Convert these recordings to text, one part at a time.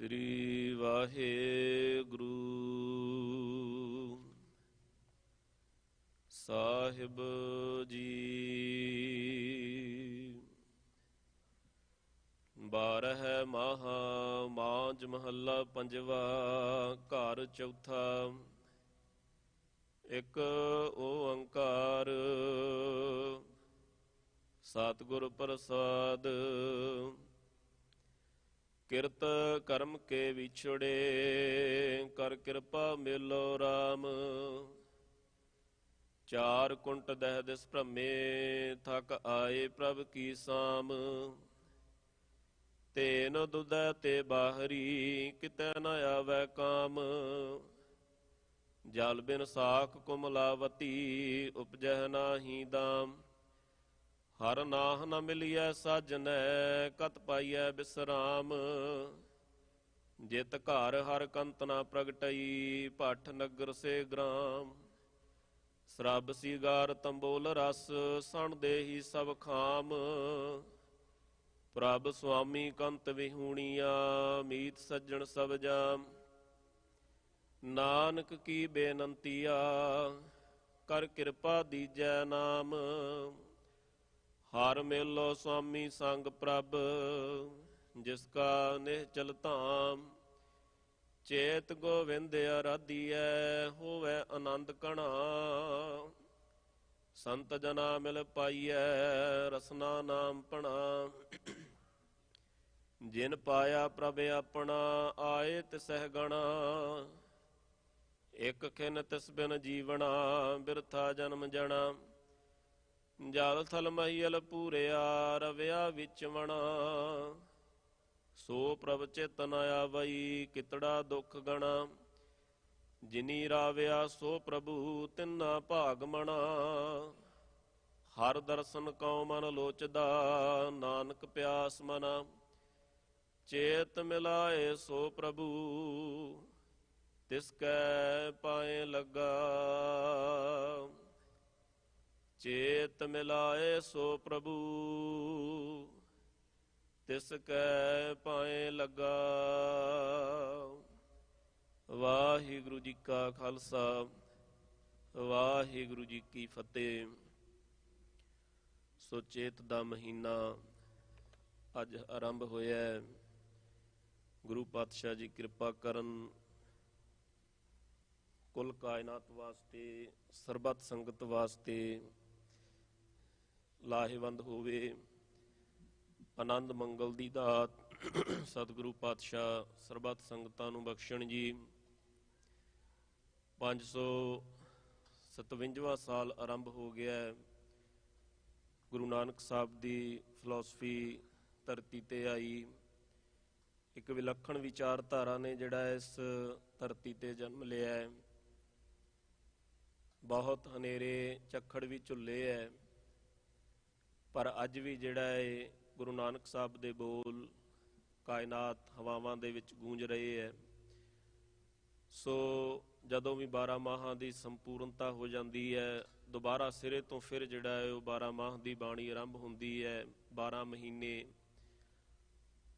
ਸ੍ਰੀ ਵਾਹਿਗੁਰੂ। ਸਾਹਿਬ ਜੀ, ਬਾਰਹ ਮਹਾ ਮਾਂਜ ਮਹੱਲਾ ਪੰਜਵਾ ਘਰ ਚੌਥਾ। ਇੱਕ ਓੰਕਾਰ ਸਤਿਗੁਰ ਪ੍ਰਸਾਦ ਕਿਰਤ ਕਰਮ ਕੇ ਵਿਛੜੇ, ਕਰ ਕਿਰਪਾ ਮਿਲੋ RAM ਚਾਰ ਕੁੰਟ ਦਹਿ ਦਿਸ ਭ੍ਰਮੇ, ਥਕ ਆਏ ਪ੍ਰਭ ਕੀ ਸਾਮ। ਤੇਨ ਦੁਦੈ ਤੇ ਬਾਹਰੀ, ਕਿਤੈ ਨ ਆਵੈ ਕਾਮ। ਜਲ ਬਿਨ ਸਾਖ ਕੁਮਲਾਵਤੀ, ਉਪਜਹਿ ਨਾਹੀ ਦਾਮ। ਹਰ ਨਾਹ ਨ ਮਿਲਿਐ ਸਾਜਨੈ, ਕਤ ਪਾਈਐ ਬਿਸਰਾਮ। ਜਿਤ ਘਰ ਹਰ ਕੰਤ ਨਾ ਪ੍ਰਗਟਈ ਭੱਠ ਨਗਰ ਸੇ ਗ੍ਰਾਮ। ਸਰਬ ਸੀਗਾਰ ਤੰਬੋਲ ਰਸ, ਸਣ ਦੇਹੀ ਸਭ ਖਾਮ। ਪ੍ਰਭ ਸੁਆਮੀ ਕੰਤ ਵਿਹੂਣੀਆ, ਮੀਤ ਸੱਜਣ ਸਭ ਜਾਮ। ਨਾਨਕ ਕੀ ਬੇਨੰਤੀਆ, ਕਰ ਕਿਰਪਾ ਦੀਜੈ ਨਾਮ। ਹਰ ਮੇਲੋ ਸੁਆਮੀ ਸੰਗ ਪ੍ਰਭ, ਜਿਸ ਕਾ ਨਿਹਚਲ ਧਾਮ। ਚੇਤ ਗੋਵਿੰਦ ਅਰਾਧੀਐ ਹੋਵੇ ਆਨੰਦ ਕਣਾ ਸੰਤ ਜਨਾ ਮਿਲ ਪਾਈਐ, ਰਸਨਾ ਨਾਮ ਪਣਾ ਜਿਨ ਪਾਇਆ ਪ੍ਰਭ ਆਪਣਾ, ਆਏ ਤਿਸਹਿ ਗਣਾ। ਇਕ ਖਿਨ ਤਿਸ ਬਿਨ ਜੀਵਣਾ, ਬਿਰਥਾ ਜਨਮ ਜਣਾ। ਜਲ ਥਲ ਮਹੀਲ ਪੂਰਿਆ ਰਵਿਆ ਵਿੱਚ ਸੋ ਪ੍ਰਭ ਚੇਤਨ ਆਵਈ, ਕਿਤੜਾ ਦੁਖ ਗਣਾ। ਜਿਨੀ ਰਾਵਿਆ, ਸੋ ਪ੍ਰਭੂ ਤਿੰਨਾ ਭਾਗ ਮਣਾ। ਹਰ ਦਰਸ਼ਨ ਕਉ ਮਨ ਲੋਚਦਾ, ਨਾਨਕ ਪਿਆਸ ਮਨਾ। ਚੇਤ ਮਿਲਾਏ ਸੋ ਪ੍ਰਭੂ, ਤਿਸ ਕੈ ਪਾਏ ਲੱਗਾ। ਚੇਤ ਮਿਲਾਏ ਸੋ ਪ੍ਰਭੂ। ਤਿਸ ਕੈ ਪਾਏ ਲਗਾ। ਵਾਹਿਗੁਰੂ ਜੀ ਕਾ ਖਾਲਸਾ, ਵਾਹਿਗੁਰੂ ਜੀ ਕੀ ਫਤਿਹ। ਸੋ ਚੇਤ ਦਾ ਮਹੀਨਾ ਅੱਜ ਆਰੰਭ ਹੋਇਆ ਹੈ। ਗੁਰੂ ਪਾਤਸ਼ਾਹ ਜੀ ਕਿਰਪਾ ਕਰਨ ਕੁੱਲ ਕਾਇਨਾਤ ਵਾਸਤੇ, ਸਰਬੱਤ ਸੰਗਤ ਵਾਸਤੇ ਲਾਹੇਵੰਦ ਹੋਵੇ। ਆਨੰਦ ਮੰਗਲ ਦੀ ਦਾਤ। ਸਤਿਗੁਰੂ ਪਾਤਸ਼ਾਹ, ਸਰਬੱਤ ਸੰਗਤਾਂ ਨੂੰ ਬਖਸ਼ਣ ਜੀ। 557ਵਾਂ ਸਾਲ ਆਰੰਭ ਹੋ ਗਿਆ ਹੈ। ਗੁਰੂ ਨਾਨਕ ਸਾਹਿਬ ਦੀ ਫਿਲਾਸਫੀ ਧਰਤੀ ਤੇ ਆਈ। ਇੱਕ ਵਿਲੱਖਣ ਵਿਚਾਰਧਾਰਾ ਨੇ ਜਿਹੜਾ ਇਸ ਧਰਤੀ ਤੇ ਜਨਮ ਲਿਆ ਹੈ। ਬਹੁਤ ਹਨੇਰੇ, ਚੱਖੜ ਵੀ ਝੁੱਲੇ ਹੈ। ਪਰ ਅੱਜ ਵੀ ਜਿਹੜਾ ਹੈ ਗੁਰੂ ਨਾਨਕ ਸਾਹਿਬ ਦੇ ਬੋਲ ਕਾਇਨਾਤ ਹਵਾਵਾਂ ਦੇ ਵਿੱਚ ਗੂੰਜ ਰਹੇ ਹੈ ਸੋ ਜਦੋਂ ਵੀ 12 ਮਾਹਾਂ ਦੀ ਸੰਪੂਰਨਤਾ ਹੋ ਜਾਂਦੀ ਹੈ ਦੁਬਾਰਾ ਸਿਰੇ ਤੋਂ ਫਿਰ ਜਿਹੜਾ ਹੈ ਉਹ 12 ਮਾਹ ਦੀ ਬਾਣੀ ਆਰੰਭ ਹੁੰਦੀ ਹੈ 12 ਮਹੀਨੇ।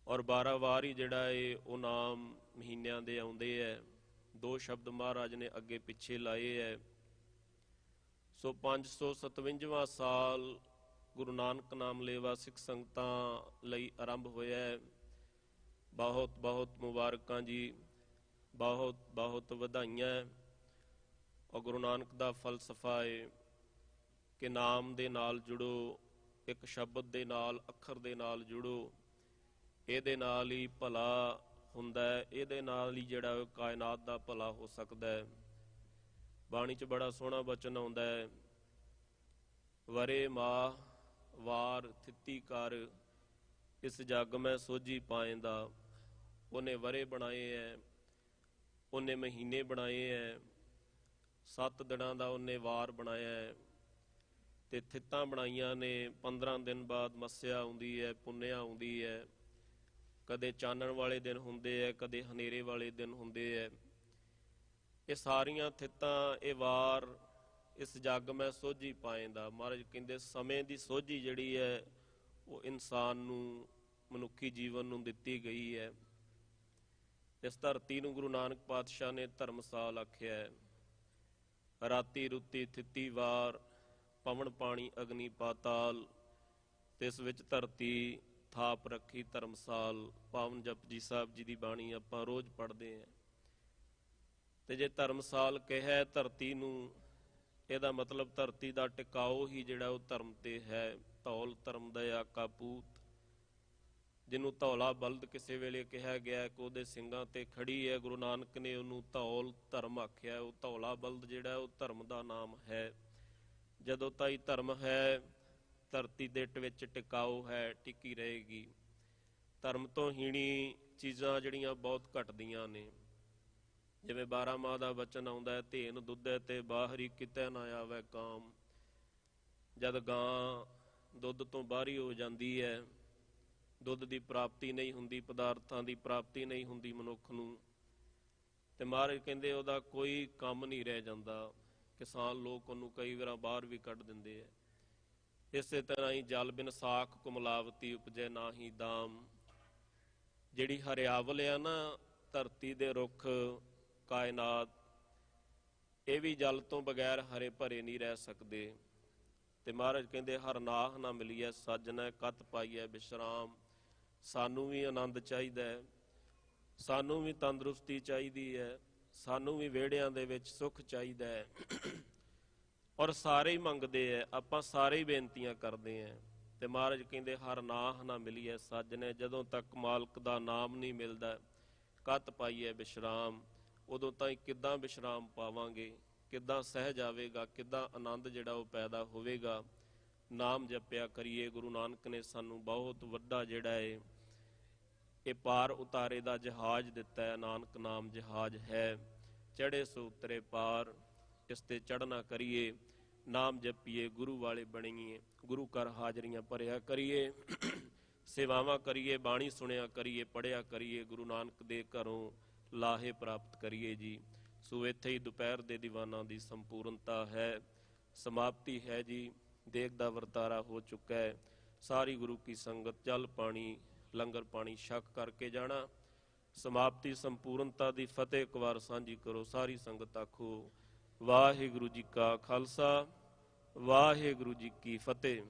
ਔਰ 12 ਵਾਰ ਹੀ ਜਿਹੜਾ ਹੈ ਉਹ ਨਾਮ ਮਹੀਨਿਆਂ ਦੇ ਆਉਂਦੇ ਹੈ ਦੋ ਸ਼ਬਦ ਮਹਾਰਾਜ ਨੇ ਅੱਗੇ ਪਿੱਛੇ ਲਾਏ ਹੈ ਸੋ 557ਵਾਂ ਸਾਲ ਗੁਰੂ ਨਾਨਕ ਨਾਮ ਲੇਵਾ ਸਿੱਖ ਸੰਗਤਾਂ ਲਈ ਆਰੰਭ ਹੋਇਆ ਹੈ। ਬਹੁਤ ਬਹੁਤ ਮੁਬਾਰਕਾਂ ਜੀ। ਬਹੁਤ ਬਹੁਤ ਵਧਾਈਆਂ ਔਰ ਗੁਰੂ ਨਾਨਕ ਦਾ ਫਲਸਫਾ ਹੈ ਕਿ ਨਾਮ ਦੇ ਨਾਲ ਜੁੜੋ, ਇੱਕ ਸ਼ਬਦ ਦੇ ਨਾਲ, ਅੱਖਰ ਦੇ ਨਾਲ ਜੁੜੋ। ਇਹਦੇ ਨਾਲ ਹੀ ਭਲਾ ਹੁੰਦਾ ਹੈ। ਇਹਦੇ ਨਾਲ ਹੀ ਜਿਹੜਾ ਕਾਇਨਾਤ ਦਾ ਭਲਾ ਹੋ ਸਕਦਾ ਹੈ। ਬਾਣੀ 'ਚ ਬੜਾ ਸੋਹਣਾ ਬਚਨ ਆਉਂਦਾ ਹੈ। ਵਰੇ ਮਾ ਵਾਰ ਥਿੱਤੀ ਕਰ, ਇਸ ਜੱਗ ਮੈਂ ਸੋਝੀ ਪਾਏਂਦਾ। ਉਹਨੇ ਵਰੇ ਬਣਾਏ ਐ, ਉਹਨੇ ਮਹੀਨੇ ਬਣਾਏ ਐ, ਸੱਤ ਦਿਨਾਂ ਦਾ ਉਹਨੇ ਵਾਰ ਬਣਾਇਆ ਹੈ ਤੇ ਥਿੱਤਾਂ ਬਣਾਈਆਂ ਨੇ 15 ਦਿਨ ਬਾਅਦ ਮੱਸਿਆ ਆਉਂਦੀ ਹੈ ਪੁੰਨਿਆ ਆਉਂਦੀ ਹੈ ਕਦੇ ਚਾਨਣ ਵਾਲੇ ਦਿਨ ਹੁੰਦੇ ਐ, ਕਦੇ ਹਨੇਰੇ ਵਾਲੇ ਦਿਨ ਹੁੰਦੇ ਐ। ਇਹ ਸਾਰੀਆਂ ਥਿੱਤਾਂ, ਇਹ ਵਾਰ ਇਸ ਜੱਗ ਮੈਂ ਸੋਝੀ ਪਾਏਂਦਾ। ਮਹਾਰਾਜ ਕਹਿੰਦੇ, ਸਮੇਂ ਦੀ ਸੋਝੀ ਜਿਹੜੀ ਹੈ, ਉਹ ਇਨਸਾਨ ਨੂੰ, ਮਨੁੱਖੀ ਜੀਵਨ ਨੂੰ ਦਿੱਤੀ ਗਈ ਹੈ। ਇਸ ਧਰਤੀ ਨੂੰ ਗੁਰੂ ਨਾਨਕ ਪਾਤਸ਼ਾਹ ਨੇ ਧਰਮਸਾਲ ਆਖਿਆ ਹੈ। ਰਾਤੀ ਰੁੱਤੀ ਥਿੱਤੀ ਵਾਰ, ਪਵਨ ਪਾਣੀ ਅਗਨੀ ਪਾਤਾਲ, ਤੇ ਇਸ ਵਿੱਚ ਧਰਤੀ ਥਾਪ ਰੱਖੀ ਧਰਮਸਾਲ। ਪਾਵਨ ਜਪਜੀ ਸਾਹਿਬ ਜੀ ਦੀ ਬਾਣੀ ਆਪਾਂ ਰੋਜ਼ ਪੜ੍ਹਦੇ ਆਂ ਤੇ ਜੇ ਧਰਮਸਾਲ ਕਿਹਾ, ਧਰਤੀ ਨੂੰ ਇਹਦਾ ਮਤਲਬ ਧਰਤੀ ਦਾ ਟਿਕਾਓ ਹੀ ਜਿਹੜਾ ਉਹ ਧਰਮ ਤੇ ਹੈ, ਧੌਲ ਧਰਮ ਦਾ ਆਕਾ ਪੂਤ ਜਿਹਨੂੰ ਧੌਲਾ ਬਲਦ ਕਿਸੇ ਵੇਲੇ ਕਿਹਾ ਗਿਆ ਕਿ ਉਹਦੇ ਸਿੰਘਾਂ ਤੇ ਖੜੀ ਹੈ, ਗੁਰੂ ਨਾਨਕ ਨੇ ਉਹਨੂੰ ਧੌਲ ਧਰਮ ਆਖਿਆ ਉਹ ਧੌਲਾ ਬਲਦ ਜਿਹੜਾ, ਉਹ ਧਰਮ ਦਾ ਨਾਮ ਹੈ। ਜਦੋਂ ਤਾਈ ਧਰਮ ਹੈ, ਧਰਤੀ ਦੇ ਵਿੱਚ ਟਿਕਾਓ ਹੈ, ਟਿਕੀ ਰਹੇਗੀ। ਧਰਮ ਤੋਂ ਹੀਣੀ ਚੀਜ਼ਾਂ ਜਿਹੜੀਆਂ ਬਹੁਤ ਘਟਦੀਆਂ ਨੇ। ਜਿਵੇਂ 12 ਮਾਹ ਦਾ ਵਚਨ ਆਉਂਦਾ ਹੈ, ਧੇਨ ਦੁੱਧੇ ਤੇ ਬਾਹਰੀ ਕਿਤੇ ਨਾ ਆਵੇ ਕਾਮ। ਜਦ ਗਾਂ ਦੁੱਧ ਤੋਂ ਬਾਹਰੀ ਹੋ ਜਾਂਦੀ ਹੈ, ਦੁੱਧ ਦੀ ਪ੍ਰਾਪਤੀ ਨਹੀਂ ਹੁੰਦੀ, ਪਦਾਰਥਾਂ ਦੀ ਪ੍ਰਾਪਤੀ ਨਹੀਂ ਹੁੰਦੀ ਮਨੁੱਖ ਨੂੰ, ਤੇ ਮਹਾਰਾਜ ਕਹਿੰਦੇ ਉਹਦਾ ਕੋਈ ਕੰਮ ਨਹੀਂ ਰਹਿ ਜਾਂਦਾ। ਕਿਸਾਨ ਲੋਕ ਉਹਨੂੰ ਕਈ ਵਾਰਾਂ ਬਾਹਰ ਵੀ ਕੱਢ ਦਿੰਦੇ ਐ ਇਸੇ ਤਰ੍ਹਾਂ ਹੀ ਜਲ ਬਿਨ ਸਾਖ ਕੁਮਲਾਵਤੀ ਉਪਜੈ ਨਾਹੀ ਦਾਮ। ਜਿਹੜੀ ਹਰਿਆਵਲ ਆ ਨਾ, ਧਰਤੀ ਦੇ ਰੁੱਖ ਕਾਇਨਾਤ, ਇਹ ਵੀ ਜਲ ਤੋਂ ਬਗੈਰ ਹਰੇ ਭਰੇ ਨਹੀਂ ਰਹਿ ਸਕਦੇ। ਤੇ ਮਹਾਰਾਜ ਕਹਿੰਦੇ, ਹਰ ਨਾਹ ਨਾ ਮਿਲੀਐ ਸੱਜਣਾ ਕਤ ਪਾਈਐ ਬਿਸ਼ਰਾਮ। ਸਾਨੂੰ ਵੀ ਆਨੰਦ ਚਾਹੀਦਾ ਹੈ, ਸਾਨੂੰ ਵੀ ਤੰਦਰੁਸਤੀ ਚਾਹੀਦੀ ਹੈ, ਸਾਨੂੰ ਵੀ ਵਿਹੜਿਆਂ ਦੇ ਵਿੱਚ ਸੁੱਖ ਚਾਹੀਦਾ ਹੈ। ਔਰ ਸਾਰੇ ਹੀ ਮੰਗਦੇ ਐ ਆਪਾਂ ਸਾਰੇ ਹੀ ਬੇਨਤੀਆਂ ਕਰਦੇ ਆਂ ਤੇ ਮਹਾਰਾਜ ਕਹਿੰਦੇ, ਹਰ ਨਾਹ ਨਾ ਮਿਲੀਐ ਸੱਜਣੇ ਜਦੋਂ ਤੱਕ ਮਾਲਕ ਦਾ ਨਾਮ ਨਹੀਂ ਮਿਲਦਾ, ਕਤ ਪਾਈਐ ਬਿਸ਼ਰਾਮ। ਉਦੋਂ ਤਾਈਂ ਕਿੱਦਾਂ ਵਿਸ਼ਰਾਮ ਪਾਵਾਂਗੇ, ਕਿੱਦਾਂ ਸਹਿਜ ਆਵੇਗਾ ਕਿੱਦਾਂ ਆਨੰਦ ਜਿਹੜਾ ਉਹ ਪੈਦਾ ਹੋਵੇਗਾ। ਨਾਮ ਜਪਿਆ ਕਰੀਏ, ਗੁਰੂ ਨਾਨਕ ਨੇ ਸਾਨੂੰ ਬਹੁਤ ਵੱਡਾ ਜਿਹੜਾ ਹੈ ਇਹ ਪਾਰ ਉਤਾਰੇ ਦਾ ਜਹਾਜ਼ ਦਿੱਤਾ ਹੈ, ਨਾਨਕ ਨਾਮ ਜਹਾਜ਼ ਹੈ। ਚੜੇ ਸੋ ਉਤਰੇ ਪਾਰ ਇਸ ਤੇ ਚੜਨਾ ਕਰੀਏ, ਨਾਮ ਜਪੀਏ, ਗੁਰੂ ਵਾਲੇ ਬਣੀਏ, ਗੁਰੂ ਘਰ ਹਾਜ਼ਰੀਆਂ ਭਰਿਆ ਕਰੀਏ, ਸੇਵਾਵਾਂ ਕਰੀਏ, ਬਾਣੀ ਸੁਣਿਆ ਕਰੀਏ ਪੜਿਆ ਕਰੀਏ, ਗੁਰੂ ਨਾਨਕ ਦੇ ਘਰੋਂ ਲਾਹੇ ਪ੍ਰਾਪਤ ਕਰੀਏ ਜੀ। ਸੋ ਇੱਥੇ ਹੀ ਦੁਪਹਿਰ ਦੇ ਦੀਵਾਨਾਂ ਦੀ ਸੰਪੂਰਨਤਾ ਹੈ, ਸਮਾਪਤੀ ਹੈ ਜੀ। ਦੇਖ ਦਾ ਵਰਤਾਰਾ ਹੋ ਚੁੱਕਾ ਹੈ। ਸਾਰੀ ਗੁਰੂ ਕੀ ਸੰਗਤ ਜਲ ਪਾਣੀ, ਲੰਗਰ ਪਾਣੀ ਛਕ ਕਰਕੇ ਜਾਣਾ। ਸਮਾਪਤੀ ਸੰਪੂਰਨਤਾ ਦੀ ਫਤਿਹ ਇੱਕ ਵਾਰ ਸਾਂਝੀ ਕਰੋ, ਸਾਰੀ ਸੰਗਤ ਆਖੋ, ਵਾਹਿਗੁਰੂ ਜੀ ਕਾ ਖਾਲਸਾ, ਵਾਹਿਗੁਰੂ ਜੀ ਕੀ ਫਤਿਹ।